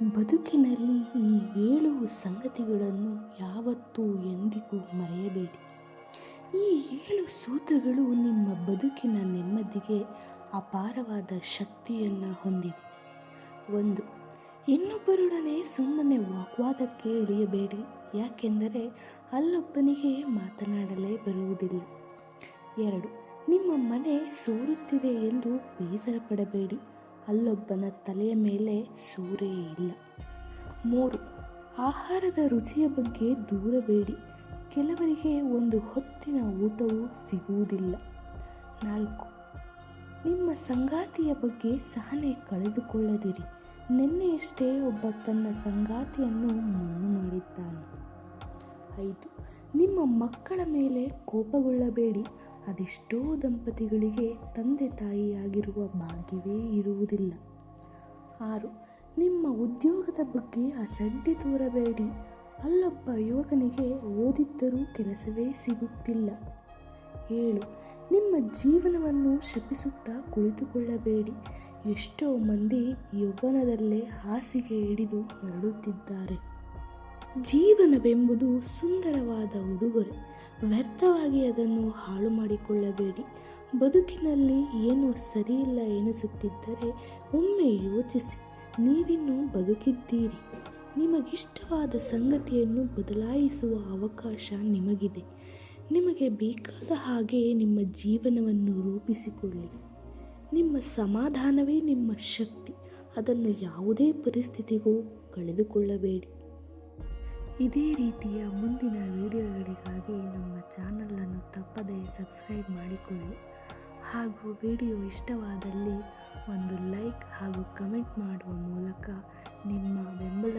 ಬದುಕಿನಲ್ಲಿ ಈ ಏಳು ಸಂಗತಿಗಳನ್ನು ಯಾವತ್ತೂ ಎಂದಿಗೂ ಮರೆಯಬೇಡಿ. ಈ ಏಳು ಸೂತ್ರಗಳು ನಿಮ್ಮ ಬದುಕಿನ ನೆಮ್ಮದಿಗೆ ಅಪಾರವಾದ ಶಕ್ತಿಯನ್ನು ಹೊಂದಿವೆ. ಒಂದು, ಇನ್ನೊಬ್ಬರೊಡನೆ ಸುಮ್ಮನೆ ವಾಗ್ವಾದಕ್ಕೆ ಇಳಿಯಬೇಡಿ. ಯಾಕೆಂದರೆ ಅಲ್ಲೊಬ್ಬನಿಗೆ ಮಾತನಾಡಲೇ ಬರುವುದಿಲ್ಲ. ಎರಡು, ನಿಮ್ಮ ಮನೆ ಸೋರುತ್ತಿದೆ ಎಂದು ಬೇಸರ ಪಡಬೇಡಿ ಅಲ್ಲೊಬ್ಬನ ತಲೆಯ ಮೇಲೆ ಸೂರೇ ಇಲ್ಲ. ಮೂರು, ಆಹಾರದ ರುಚಿಯ ಬಗ್ಗೆ ದೂರಬೇಡಿ ಕೆಲವರಿಗೆ ಒಂದು ಹೊತ್ತಿನ ಊಟವೂ ಸಿಗುವುದಿಲ್ಲ. ನಾಲ್ಕು, ನಿಮ್ಮ ಸಂಗಾತಿಯ ಬಗ್ಗೆ ಸಹನೆ ಕಳೆದುಕೊಳ್ಳದಿರಿ. ನಿನ್ನೆಯಷ್ಟೇ ಒಬ್ಬ ತನ್ನ ಸಂಗಾತಿಯನ್ನು ಮಣ್ಣು ಮಾಡಿದ್ದಾನೆ. ಐದು, ನಿಮ್ಮ ಮಕ್ಕಳ ಮೇಲೆ ಕೋಪಗೊಳ್ಳಬೇಡಿ. ಅದೆಷ್ಟೋ ದಂಪತಿಗಳಿಗೆ ತಂದೆ ತಾಯಿಯಾಗಿರುವ ಭಾಗ್ಯವೇ ಇರುವುದಿಲ್ಲ. ಆರು, ನಿಮ್ಮ ಉದ್ಯೋಗದ ಬಗ್ಗೆ ಅಸಡ್ಡೆ ತೋರಬೇಡಿ. ಅಲ್ಲೊಬ್ಬ ಯುವಕನಿಗೆ ಓದಿದ್ದರೂ ಕೆಲಸವೇ ಸಿಗುತ್ತಿಲ್ಲ. ಏಳು, ನಿಮ್ಮ ಜೀವನವನ್ನು ಶಪಿಸುತ್ತಾ ಕುಳಿತುಕೊಳ್ಳಬೇಡಿ. ಎಷ್ಟೋ ಮಂದಿ ಯೌವನದಲ್ಲೇ ಹಾಸಿಗೆ ಹಿಡಿದು ಮರಳುತ್ತಿದ್ದಾರೆ. ಜೀವನವೆಂಬುದು ಸುಂದರವಾದ ಉಡುಗೊರೆ. ವ್ಯರ್ಥವಾಗಿ ಅದನ್ನು ಹಾಳು ಮಾಡಿಕೊಳ್ಳಬೇಡಿ. ಬದುಕಿನಲ್ಲಿ ಏನು ಸರಿಯಿಲ್ಲ ಎನಿಸುತ್ತಿದ್ದರೆ ಒಮ್ಮೆ ಯೋಚಿಸಿ. ನೀವಿನ್ನು ಬದುಕಿದ್ದೀರಿ. ನಿಮಗಿಷ್ಟವಾದ ಸಂಗತಿಯನ್ನು ಬದಲಾಯಿಸುವ ಅವಕಾಶ ನಿಮಗಿದೆ. ನಿಮಗೆ ಬೇಕಾದ ಹಾಗೆ ನಿಮ್ಮ ಜೀವನವನ್ನು ರೂಪಿಸಿಕೊಳ್ಳಿ. ನಿಮ್ಮ ಸಮಾಧಾನವೇ ನಿಮ್ಮ ಶಕ್ತಿ. ಅದನ್ನು ಯಾವುದೇ ಪರಿಸ್ಥಿತಿಗೂ ಕಳೆದುಕೊಳ್ಳಬೇಡಿ. ಇದೇ ರೀತಿಯ ಸಬ್ಸ್ಕ್ರೈಬ್ ಮಾಡಿಕೊಳ್ಳಿ ಹಾಗೂ ವಿಡಿಯೋ ಇಷ್ಟವಾದಲ್ಲಿ ಒಂದು ಲೈಕ್ ಹಾಗೂ ಕಮೆಂಟ್ ಮಾಡುವ ಮೂಲಕ ನಿಮ್ಮ ಧನ್ಯವಾದಗಳು